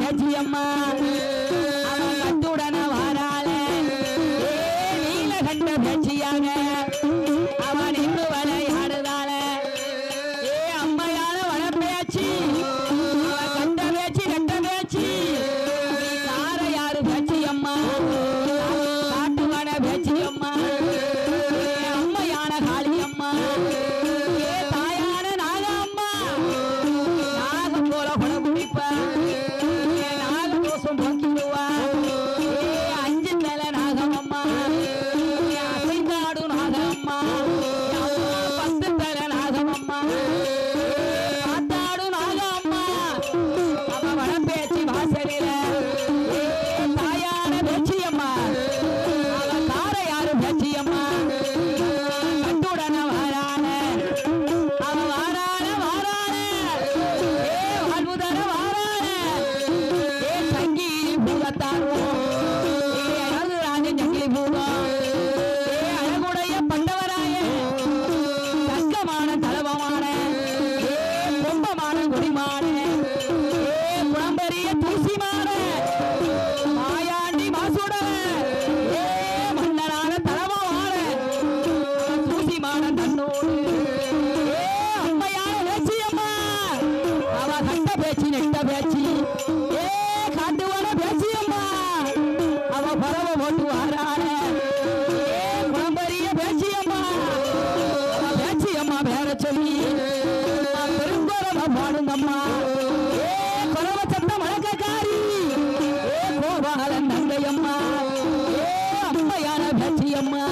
நாச்சியம்மா அவன் கட்டுடன வாராளே. நீல கண்ட பேச்சியாக குணமான குடிமான. குணம்பெரிய தூசிமான மாயாண்டி மாசுடன. மன்னனான தலமான தூசிமான தன்னோடு. அம்மையான பேச்சியம்மா அவ கட்ட பேச்சு நெட்ட பேச்சு. ஏ காட்டுவான பேச்சியம்மா. அவ பரவ போட்டு வாரான அம்மா. கொலவ சட்ட மணக்கக்காரி கோபாலன் நங்கையம்மா அம்மையான பேச்சியம்மா